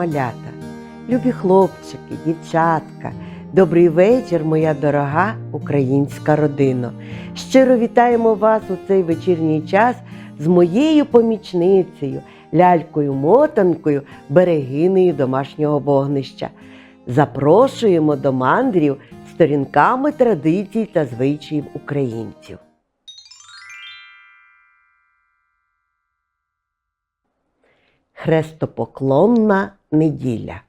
Малята, любі хлопчики, дівчатка. Добрий вечір, моя дорога українська родина. Щиро вітаємо вас у цей вечірній час з моєю помічницею, лялькою-мотанкою, берегинею домашнього вогнища. Запрошуємо до мандрів сторінками традицій та звичаїв українців. Хрестопоклонна неділя.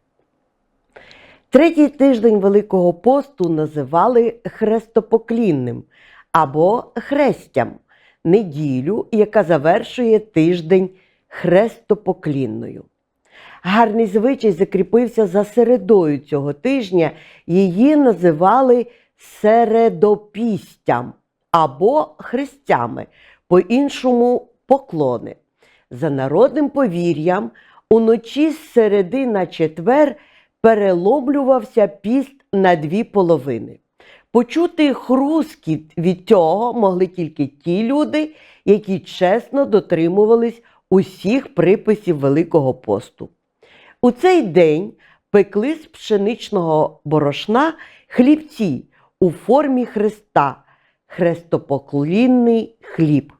Третій тиждень Великого посту називали хрестопоклінним або хрестям неділю, яка завершує тиждень хрестопоклінною. Гарний звичай закріпився за середою цього тижня, її називали середопістям або хрестями, по-іншому поклони. За народним повір'ям, уночі з середи на четвер переломлювався піст на дві половини. Почути хрускіт від цього могли тільки ті люди, які чесно дотримувались усіх приписів Великого посту. У цей день пекли з пшеничного борошна хлібці у формі хреста, хрестопоклінний хліб.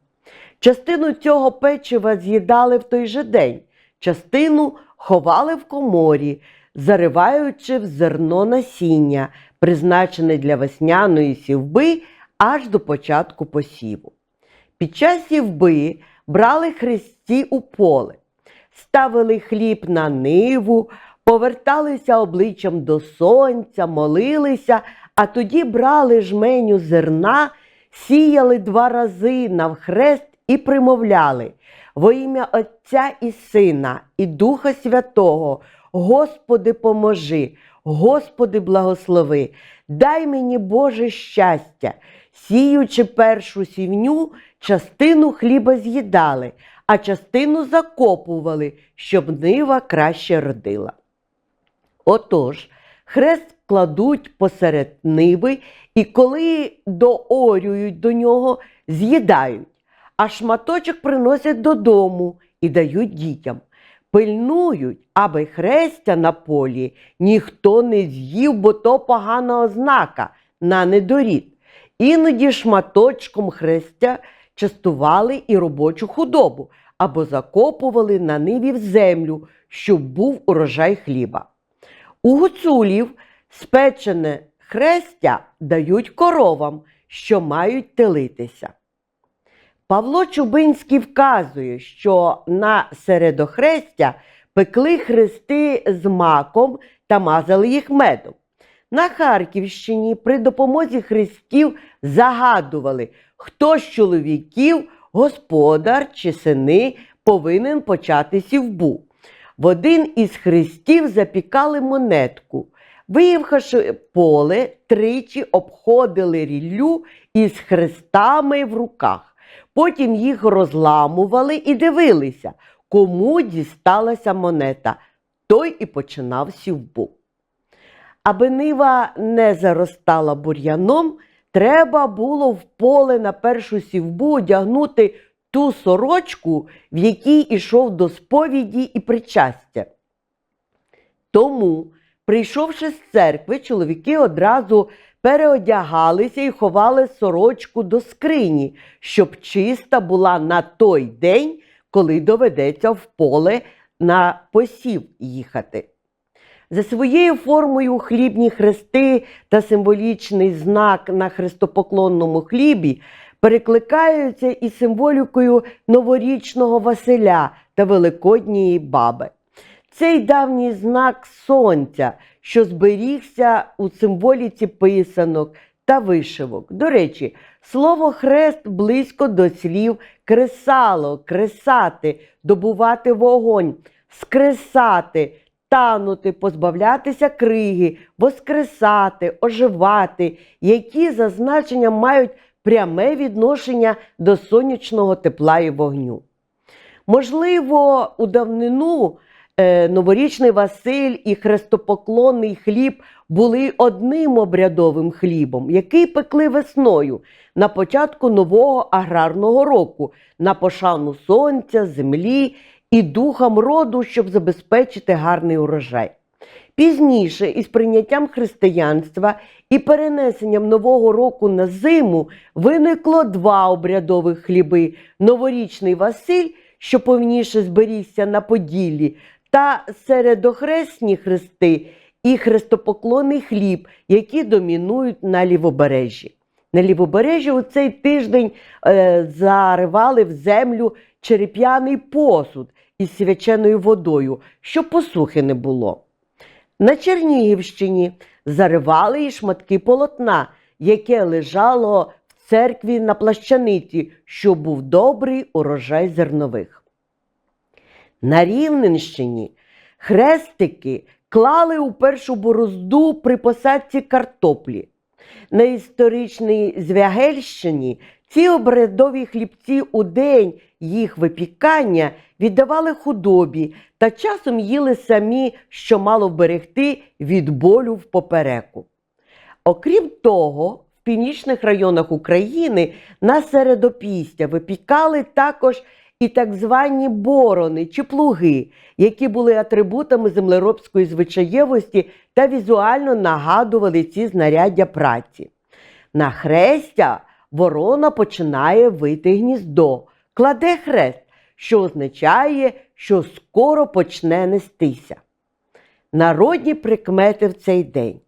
Частину цього печива з'їдали в той же день, частину ховали в коморі, зариваючи в зерно насіння, призначене для весняної сівби аж до початку посіву. Під час сівби брали хресті у поле, ставили хліб на ниву, поверталися обличчям до сонця, молилися, а тоді брали жменю зерна, сіяли два рази навхрест і примовляли во ім'я Отця і Сина, і Духа Святого, Господи, поможи, Господи, благослови, дай мені Боже щастя, сіючи першу сівню, частину хліба з'їдали, а частину закопували, щоб нива краще родила. Отож, хрест кладуть посеред ниви, і коли доорюють до нього, з'їдають, а шматочок приносять додому і дають дітям. Пильнують, аби хрестя на полі ніхто не з'їв, бо то погана ознака на недорід. Іноді шматочком хрестя частували і робочу худобу або закопували на ниві в землю, щоб був урожай хліба. У гуцулів спечене хрестя дають коровам, що мають телитися. Павло Чубинський вказує, що на середохрестя пекли хрести з маком та мазали їх медом. На Харківщині при допомозі хрестів загадували, хто з чоловіків, господар чи сини повинен почати сівбу. В один із хрестів запікали монетку. Виїхавши поле, тричі обходили ріллю із хрестами в руках. Потім їх розламували і дивилися, кому дісталася монета. Той і починав сівбу. Аби нива не заростала бур'яном, треба було в поле на першу сівбу одягнути ту сорочку, в якій ішов до сповіді і причастя. Тому, прийшовши з церкви, чоловіки одразу переодягалися і ховали сорочку до скрині, щоб чиста була на той день, коли доведеться в поле на посів їхати. За своєю формою хлібні хрести та символічний знак на хрестопоклонному хлібі перекликаються із символікою новорічного Василя та Великодньої баби. Цей давній знак сонця, що зберігся у символіці писанок та вишивок. До речі, слово хрест близько до слів кресало, кресати, добувати вогонь, скресати, танути, позбавлятися криги, воскресати, оживати, які за значенням мають пряме відношення до сонячного тепла і вогню. Можливо, у давнину новорічний Василь і хрестопоклонний хліб були одним обрядовим хлібом, який пекли весною на початку нового аграрного року на пошану сонця, землі і духам роду, щоб забезпечити гарний урожай. Пізніше, із прийняттям християнства і перенесенням Нового року на зиму, виникло два обрядових хліби: новорічний Василь, що повніше зберігся на Поділлі, та середохресні хрести і хрестопоклонний хліб, які домінують на лівобережжі. На лівобережжі у цей тиждень е, заривали в землю череп'яний посуд із свяченою водою, щоб посухи не було. На Чернігівщині заривали і шматки полотна, яке лежало в церкві на плащаниці, щоб був добрий урожай зернових. На Рівненщині хрестики клали у першу борозду при посадці картоплі. На історичній Звягельщині ці обрядові хлібці у день їх випікання віддавали худобі та часом їли самі, що мало вберегти від болю в попереку. Окрім того, в північних районах України на середопістя випікали також і так звані борони чи плуги, які були атрибутами землеробської звичаєвості та візуально нагадували ці знаряддя праці. На хрестя ворона починає вити гніздо, кладе хрест, що означає, що скоро почне нестися. Народні прикмети в цей день.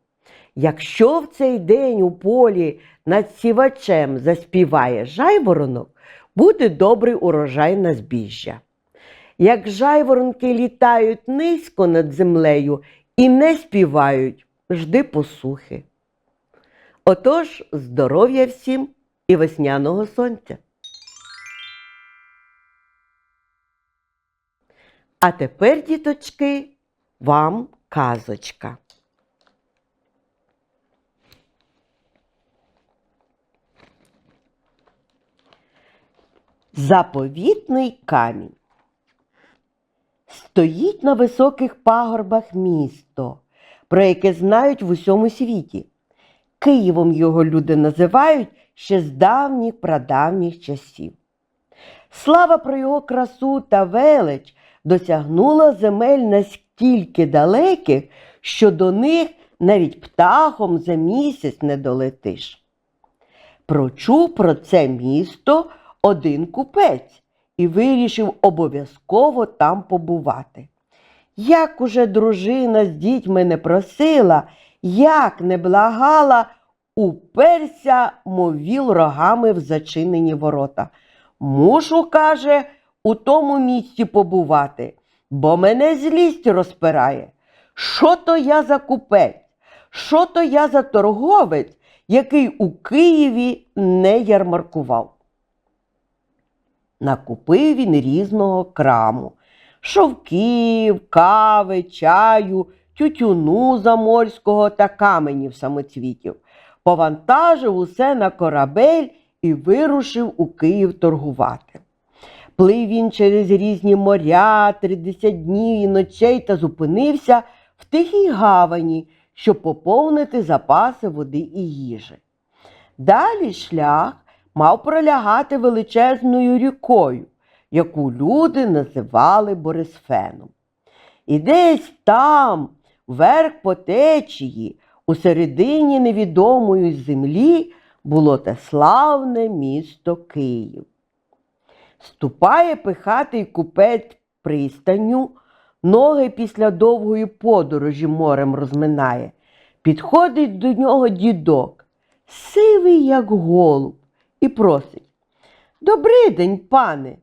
Якщо в цей день у полі над сівачем заспіває жайворонок, буде добрий урожай на збіжжя. Як жайворонки літають низько над землею і не співають, жди посухи. Отож, здоров'я всім і весняного сонця. А тепер, діточки, вам казочка. Заповітний камінь. Стоїть на високих пагорбах місто, про яке знають в усьому світі. Києвом його люди називають ще з давніх прадавніх часів. Слава про його красу та велич досягнула земель настільки далеких, що до них навіть птахом за місяць не долетиш. Прочув про це місто один купець і вирішив обов'язково там побувати. Як уже дружина з дітьми не просила, як не благала, уперся, мов віл рогами в зачинені ворота. Мушу, каже, у тому місці побувати, бо мене злість розпирає. Що то я за купець? Що то я за торговець, який у Києві не ярмаркував? Накупив він різного краму, шовків, кави, чаю, тютюну заморського та каменів самоцвітів. Повантажив усе на корабель і вирушив у Київ торгувати. Плив він через різні моря, тридцять днів і ночей та зупинився в тихій гавані, щоб поповнити запаси води і їжі. Далі шлях мав пролягати величезною рікою, яку люди називали Борисфеном. І десь там, вверх по течії, у середині невідомої землі, було те славне місто Київ. Ступає пихатий купець пристанню, ноги після довгої подорожі морем розминає. Підходить до нього дідок, сивий, як голуб, і просить. Добрий день, пане.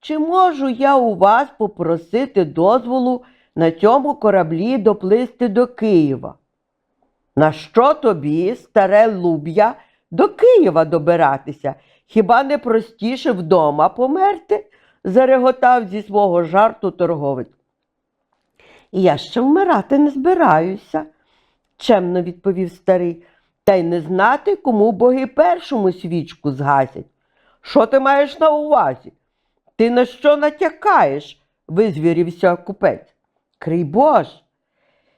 Чи можу я у вас попросити дозволу на цьому кораблі доплисти до Києва? На що тобі, старе луб'я, до Києва добиратися? Хіба не простіше вдома померти? зареготав зі свого жарту торговець. Я ще вмирати не збираюся, чемно відповів старий, та й не знати, кому боги першому свічку згасять. Що ти маєш на увазі? Ти на що натякаєш? визвірівся купець. Крий Бож,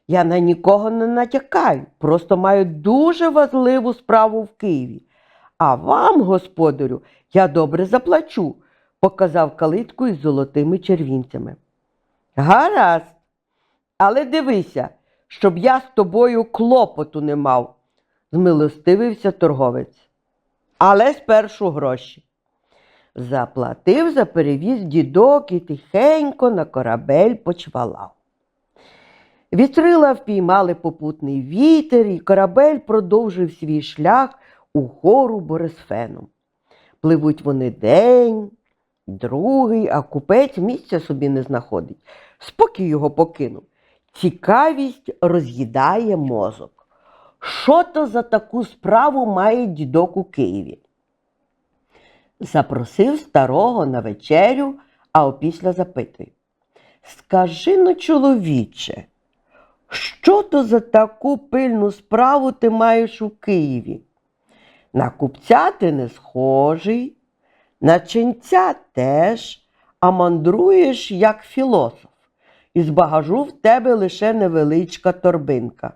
я на нікого не натякаю, просто маю дуже важливу справу в Києві. А вам, господарю, я добре заплачу, показав калитку із золотими червінцями. Гаразд. Але дивися, щоб я з тобою клопоту не мав, змилостивився торговець. Але спершу гроші. Заплатив за перевіз дідок і тихенько на корабель почвалав. Вітрила впіймали попутний вітер, і корабель продовжив свій шлях угору Борисфеном. Пливуть вони день, другий, а купець місця собі не знаходить. Спокій його покинув. Цікавість роз'їдає мозок. Що то за таку справу має дідок у Києві? Запросив старого на вечерю, а опісля запитує. Скажи ну, чоловіче, що то за таку пильну справу ти маєш у Києві? На купця ти не схожий, на ченця теж, а мандруєш як філософ. Із багажу в тебе лише невеличка торбинка.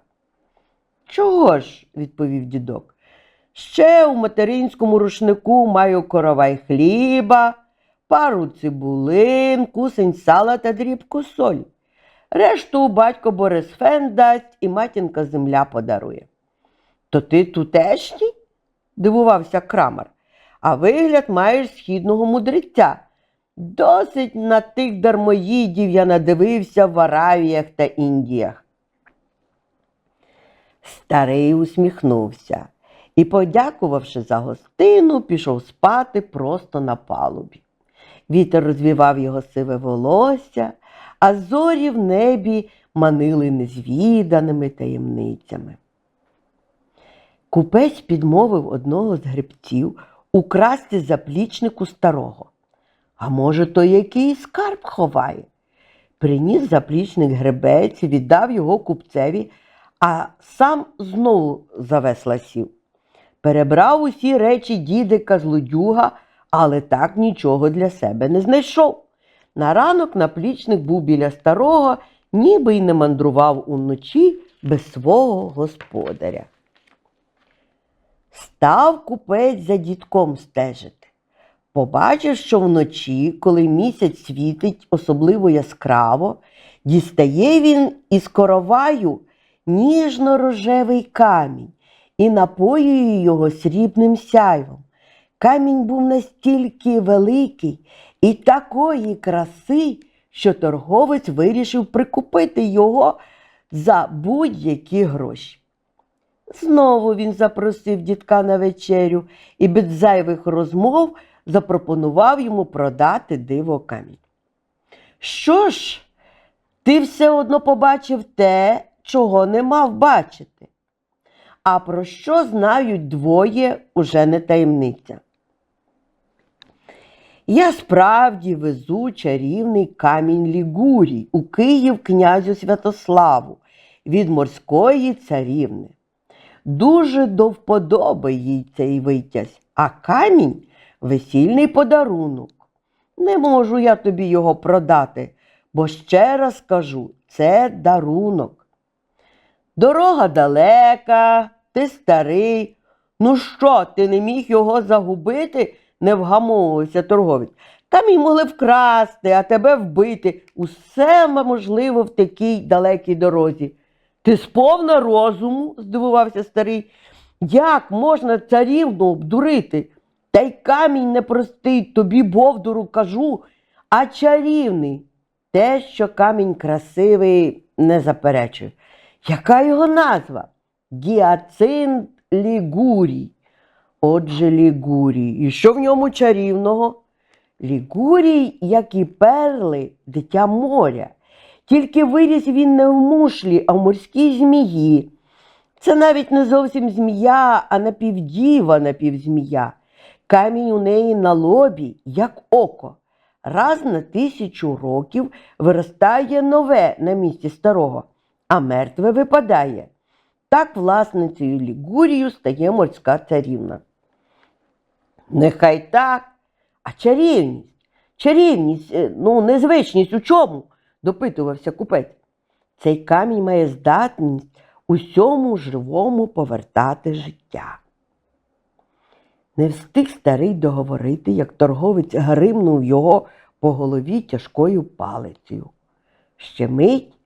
Чого ж? відповів дідок. Ще у материнському рушнику маю коровай хліба, пару цибулин, кусень сала та дрібку солі. Решту батько Борисфен дасть і матінка земля подарує. То ти тутешній? дивувався крамар. А вигляд маєш східного мудреця. Досить на тих дармоїдів я надивився в Аравіях та Індіях. Старий усміхнувся і, подякувавши за гостину, пішов спати просто на палубі. Вітер розвівав його сиве волосся, а зорі в небі манили незвіданими таємницями. Купець підмовив одного з гребців украсти заплічнику старого. А може, то який скарб ховає? Приніс заплічник гребець, віддав його купцеві, а сам знову за весла сів. Перебрав усі речі дідика злодюга, але так нічого для себе не знайшов. На ранок наплічник був біля старого, ніби й не мандрував уночі без свого господаря. Став купець за дідком стежити. Побачив, що вночі, коли місяць світить особливо яскраво, дістає він із короваю ніжно-рожевий камінь і напоює його срібним сяйвом. Камінь був настільки великий і такої краси, що торговець вирішив прикупити його за будь-які гроші. Знову він запросив дідка на вечерю і без зайвих розмов запропонував йому продати диво камінь. Що ж, ти все одно побачив те, чого не мав бачити. А про що знають двоє уже не таємниця. Я справді везу чарівний камінь Лігурій у Київ князю Святославу від морської царівни. Дуже до вподоби їй цей витязь, а камінь весільний подарунок. Не можу я тобі його продати, бо ще раз кажу, це дарунок. Дорога далека, ти старий. Ну що, ти не міг його загубити? не вгамовувався торговець. Там й могли вкрасти, а тебе вбити. Усе можливо в такій далекій дорозі. Ти сповна розуму? здивувався старий. Як можна царівну обдурити? Та й камінь непростий, тобі бовдуру кажу, а чарівний. Те, що камінь красивий, не заперечую. Яка його назва? Гіацинт Лігурій. Отже, Лігурій. І що в ньому чарівного? Лігурій, як і перли, дитя моря. Тільки виріс він не в мушлі, а в морській змії. Це навіть не зовсім змія, а напівдіва напівзмія. Камінь у неї на лобі, як око. Раз на тисячу років виростає нове на місці старого, а мертве випадає. Так власницею Лігурію стає морська царівна. Нехай так, а чарівність, чарівність, е, ну, незвичність у чому? допитувався купець. Цей камінь має здатність усьому живому повертати життя. Не встиг старий договорити, як торговець гримнув його по голові тяжкою палицею. Ще мить,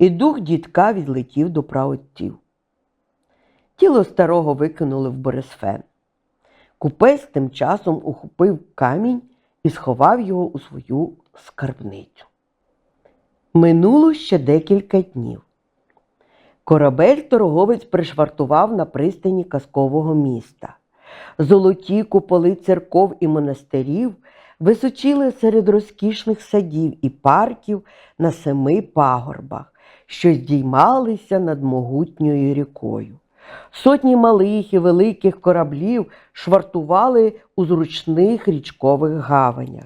і дух дідка відлетів до праотців. Тіло старого викинули в Борисфен. Купець тим часом ухопив камінь і сховав його у свою скарбницю. Минуло ще декілька днів. Корабель торговець пришвартував на пристані казкового міста. Золоті куполи церков і монастирів височили серед розкішних садів і парків на семи пагорбах, що здіймалися над могутньою рікою. Сотні малих і великих кораблів швартували у зручних річкових гаванях.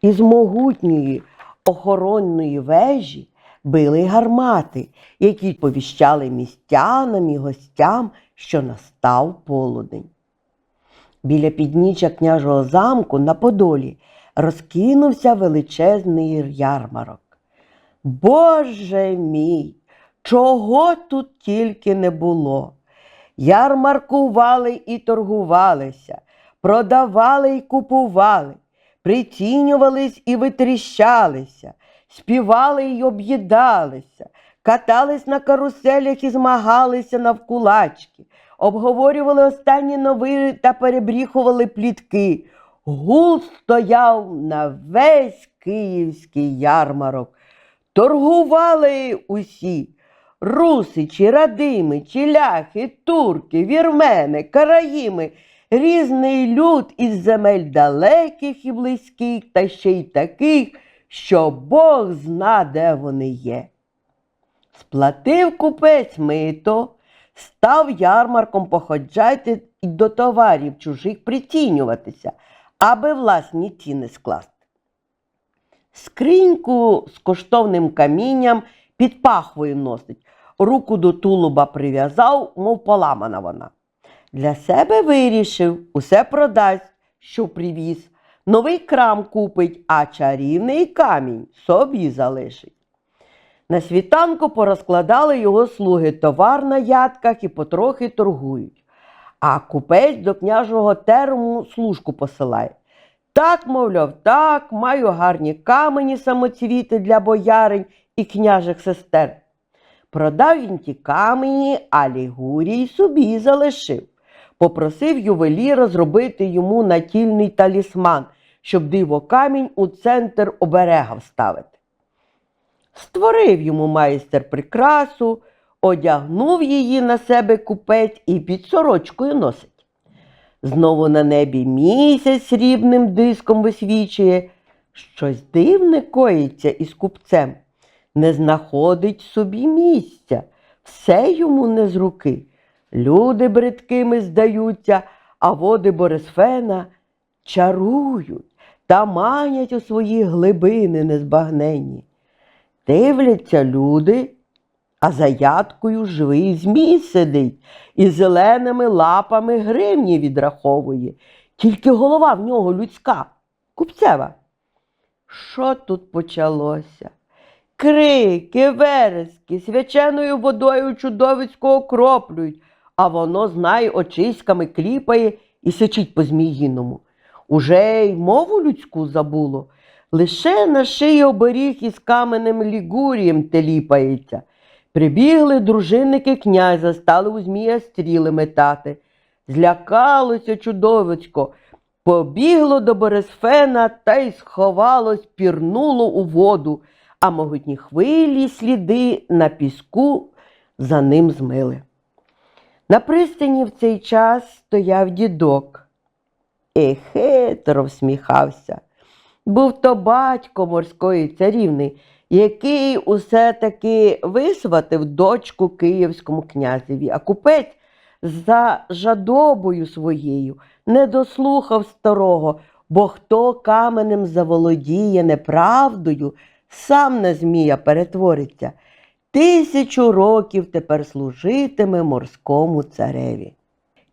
Із могутньої охоронної вежі били гармати, які повіщали містянам і гостям, що настав полудень. Біля підніччя княжого замку на Подолі розкинувся величезний ярмарок. Боже мій, чого тут тільки не було. Ярмаркували і торгувалися, продавали і купували, прицінювались і витріщалися, співали й об'їдалися, катались на каруселях і змагалися навкулачки, обговорювали останні новини та перебріхували плітки. Гул стояв на весь київський ярмарок. Торгували усі русичі, радими, чиляхи, турки, вірмени, караїми, різний люд із земель далеких і близьких, та ще й таких, що Бог зна, де вони є. Сплатив купець мито, став ярмарком походжати і до товарів чужих прицінюватися, аби власні ціни скласти. Скриньку з коштовним камінням під пахвою носить, руку до тулуба прив'язав, мов поламана вона. Для себе вирішив, усе продасть, що привіз, новий крам купить, а чарівний камінь собі залишить. На світанку порозкладали його слуги товар на ядках і потрохи торгують. А купець до княжого терму служку посилає. Так, мовляв, так, маю гарні камені самоцвіти для боярень і княжих сестер. Продав він ті камені, а Лігурій собі залишив. Попросив ювеліра зробити йому натільний талісман, щоб диво камінь у центр оберега вставити. Створив йому майстер прикрасу, одягнув її на себе купець і під сорочкою носить. Знову на небі місяць срібним диском висвічує. Щось дивне коїться із купцем. Не знаходить собі місця, все йому не з руки. Люди бридкими здаються, а води Борисфена чарують та манять у свої глибини незбагненні. Дивляться люди, а за ядкою живий змій сидить і зеленими лапами гривні відраховує. Тільки голова в нього людська, купцева. Що тут почалося? Крики, верески, свяченою водою чудовисько окроплюють, а воно, знай, очиськами кліпає і сичить по зміїному. Уже й мову людську забуло. Лише на шиї оберіг із каменем лігурієм теліпається. Прибігли дружинники князя, стали у змія стріли метати. Злякалося чудовисько, побігло до Борисфена та й сховалось, пірнуло у воду, а могутні хвилі сліди на піску за ним змили. На пристані в цей час стояв дідок і хитро всміхався. Був то батько морської царівни, який усе таки висватив дочку київському князеві, а купець за жадобою своєю не дослухав старого, бо хто каменем заволодіє неправдою, сам на змія перетвориться. Тисячу років тепер служитиме морському цареві.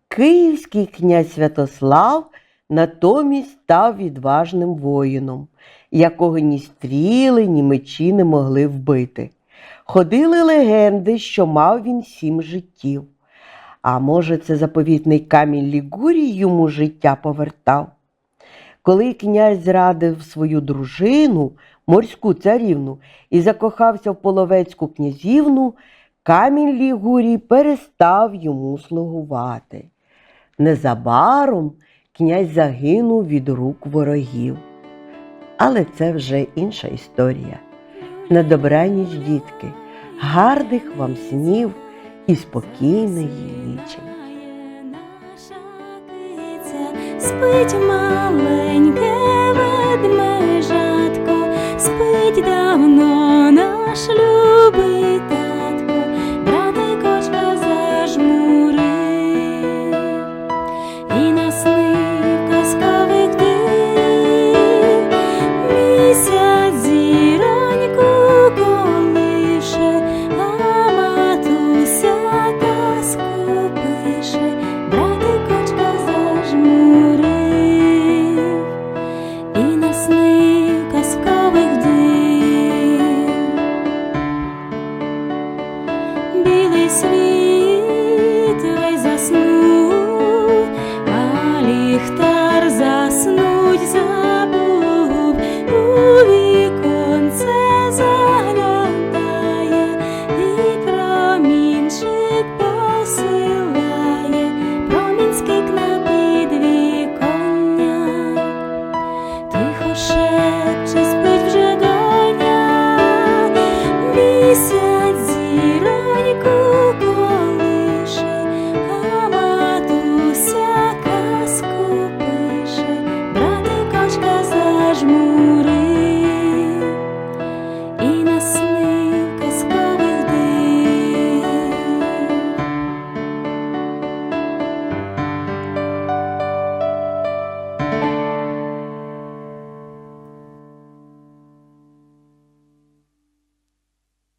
Київський князь Святослав натомість став відважним воїном, якого ні стріли, ні мечі не могли вбити. Ходили легенди, що мав він сім життів. А може, це заповітний камінь Лігурій йому життя повертав. Коли князь зрадив свою дружину, морську царівну, і закохався в половецьку князівну, камінь Лігурій перестав йому слугувати. Незабаром князь загинув від рук ворогів. Але це вже інша історія. На добраніч, дітки, гарних вам снів і спокійної ніченьки. Спить маленьке ведмежатко, спить давно наш любий татко, братикочка зажмурив і нас.